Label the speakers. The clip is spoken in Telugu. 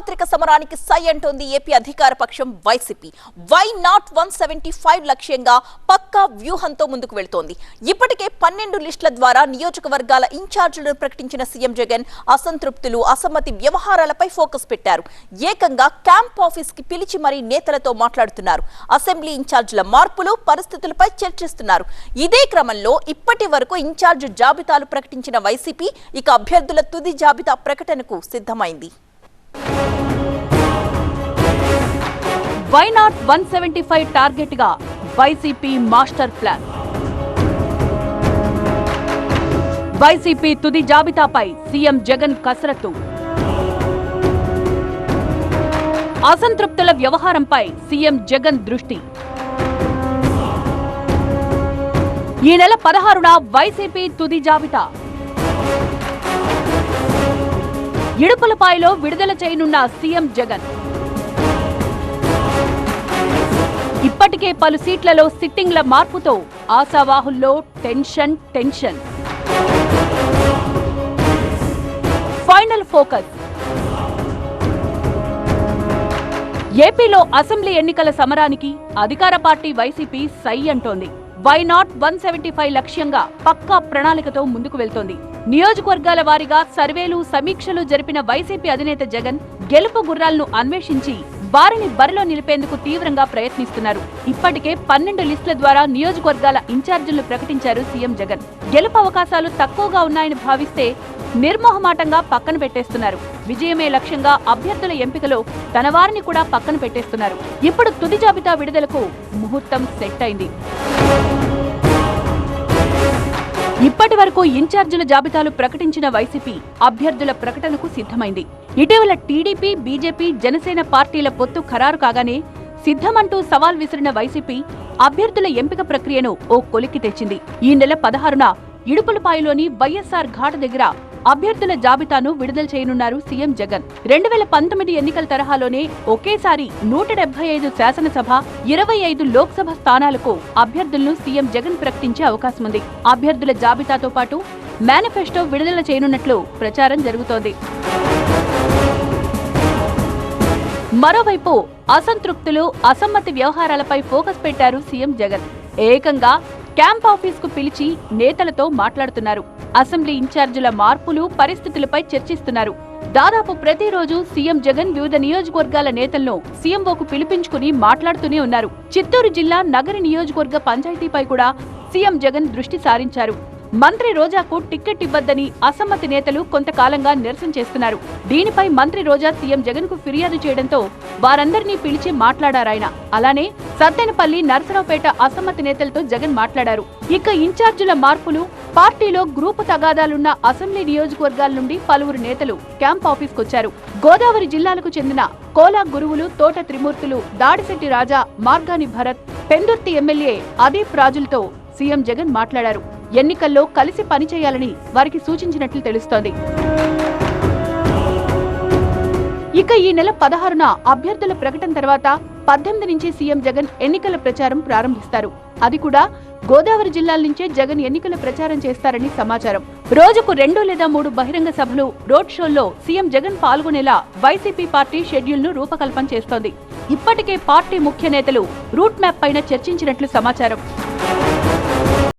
Speaker 1: సార్వత్రిక సమరానికి సై అంటోంది ఏపీ అధికార పక్షం YCP. Why not one seventy five లక్ష్యంగా పక్కా వ్యూహంతో ముందుకు వెళ్తోంది? ఇప్పటికే పన్నెండు లిస్టుల ద్వారా నియోజకవర్గాల ఇన్ఛార్జీలను ప్రకటించిన సీఎం జగన్ అసంతృప్తులు అసమ్మతి వ్యవహారాలపై ఫోకస్ పెట్టారు. ఏకంగా క్యాంప్ ఆఫీస్కి పిలిచి మరీ నేతలతో మాట్లాడుతున్నారు. అసెంబ్లీ ఇన్ఛార్జీల మార్పులు పరిస్థితులపై చర్చిస్తున్నారు. ఇదే క్రమంలో ఇప్పటి వరకు ఇన్ఛార్జ్ జాబితాలు ప్రకటించిన వైసీపీ ఇక అభ్యర్థుల తుది జాబితా ప్రకటనకు సిద్ధమైంది.
Speaker 2: Why not one seventy five టార్గెట్గా వైసీపీ మాస్టర్ ప్లాన్ వైసీపీ తుది జాబితాపై సీఎం జగన్ కసరత్తు. అసంతృప్తుల వ్యవహారంపై సీఎం జగన్ దృష్టి. ఈ నెల పదహారున వైసీపీ తుది జాబితా. ఇడుపులపాయలో విడుదల చేయనున్న సీఎం జగన్. ఇప్పటికే పలు సీట్లలో సిట్టింగ్ల మార్పుతో ఆశావాహుల్లో టెన్షన్ టెన్షన్. Final focus. ఏపీలో అసెంబ్లీ ఎన్నికల సమరానికి అధికార పార్టీ వైసీపీ సై అంటోంది. Why not one seventy five లక్ష్యంగా పక్కా ప్రణాళికతో ముందుకు వెళ్తోంది. నియోజకవర్గాల వారీగా సర్వేలు సమీక్షలు జరిపిన వైసీపీ అధినేత జగన్ గెలుపు గుర్రాలను అన్వేషించి వారిని బరిలో నిలిపేందుకు తీవ్రంగా ప్రయత్నిస్తున్నారు. ఇప్పటికే పన్నెండు లిస్టుల ద్వారా నియోజకవర్గాల ఇన్ఛార్జీలను ప్రకటించారు సీఎం జగన్. గెలుపు అవకాశాలు తక్కువగా ఉన్నాయని భావిస్తే నిర్మోహమాటంగా పక్కన పెట్టేస్తున్నారు. విజయమే లక్ష్యంగా అభ్యర్థుల ఎంపికలో తన వారిని కూడా పక్కన పెట్టేస్తున్నారు. ఇప్పుడు తుది జాబితా విడుదలకు ముహూర్తం సెట్ అయింది. ఇప్పటి వరకు ఇన్ఛార్జీల జాబితాలు ప్రకటించిన వైసీపీ అభ్యర్థుల ప్రకటనకు సిద్ధమైంది. ఇటీవల టీడీపీ బీజేపీ జనసేన పార్టీల పొత్తు ఖరారు కాగానే సిద్ధమంటూ సవాల్ విసిరిన వైసీపీ అభ్యర్థుల ఎంపిక ప్రక్రియను ఓ కొలిక్కి తెచ్చింది. ఈ నెల పదహారున ఇడుపులపాయలోని వైఎస్ఆర్ ఘాట్ దగ్గర అభ్యర్థుల జాబితాను విడుదల చేయనున్నారు సీఎం జగన్. రెండు వేల పంతొమ్మిది ఎన్నికల తరహాలోనే ఒకేసారి నూట డెబ్బై ఐదు శాసనసభ ఇరవై ఐదు లోక్సభ స్థానాలకు అభ్యర్థులను సీఎం జగన్ ప్రకటించే అవకాశం ఉంది అభ్యర్థుల జాబితాతో పాటు మేనిఫెస్టో విడుదల చేయనున్నట్లు ప్రచారం జరుగుతోంది. మరోవైపు అసంతృప్తులు అసమ్మతి వ్యవహారాలపై ఫోకస్ పెట్టారు సీఎం జగన్. ఏకంగా క్యాంప్ ఆఫీస్కు పిలిచి నేతలతో మాట్లాడుతున్నారు. అసెంబ్లీ ఇన్ఛార్జీల మార్పులు పరిస్థితులపై చర్చిస్తున్నారు. దాదాపు ప్రతిరోజు సీఎం జగన్ వివిధ నియోజకవర్గాల నేతలను సీఎంఓకు పిలిపించుకుని మాట్లాడుతూనే ఉన్నారు. చిత్తూరు జిల్లా నగరి నియోజకవర్గ పంచాయతీపై కూడా సీఎం జగన్ దృష్టి సారించారు. మంత్రి రోజాకు టిక్కెట్ ఇవ్వద్దని అసమ్మతి నేతలు కొంతకాలంగా నిరసన చేస్తున్నారు. దీనిపై మంత్రి రోజా సీఎం జగన్కు ఫిర్యాదు చేయడంతో వారందరినీ పిలిచి మాట్లాడారాయన. అలానే సత్తెనపల్లి నరసరావుపేట అసమ్మతి నేతలతో జగన్ మాట్లాడారు. ఇక ఇన్ఛార్జీల మార్పులు పార్టీలో గ్రూపు తగాదాలున్న అసెంబ్లీ నియోజకవర్గాల నుండి పలువురు నేతలు క్యాంప్ ఆఫీస్కొచ్చారు. గోదావరి జిల్లాలకు చెందిన కోలా గురువులు తోట త్రిమూర్తులు దాడిశెట్టి రాజా మార్గాని భరత్ పెందుర్తి ఎమ్మెల్యే అదీప్ రాజులతో సీఎం జగన్ మాట్లాడారు. ఎన్నికల్లో కలిసి పనిచేయాలని వారికి సూచించినట్లు తెలుస్తోంది. ఇక ఈ నెల పదహారున అభ్యర్థుల ప్రకటన తర్వాత పద్దెనిమిది నుంచి సీఎం జగన్ ఎన్నికల ప్రచారం ప్రారంభిస్తారు. అది కూడా గోదావరి జిల్లాల నుంచే జగన్ ఎన్నికల ప్రచారం చేస్తారని సమాచారం. రోజుకు రెండు లేదా మూడు బహిరంగ సభలు రోడ్ షోల్లో సీఎం జగన్ పాల్గొనేలా వైసీపీ పార్టీ షెడ్యూల్ను రూపకల్పన చేస్తోంది. ఇప్పటికే పార్టీ ముఖ్య నేతలు రూట్ మ్యాప్ పైన చర్చించినట్లు సమాచారం.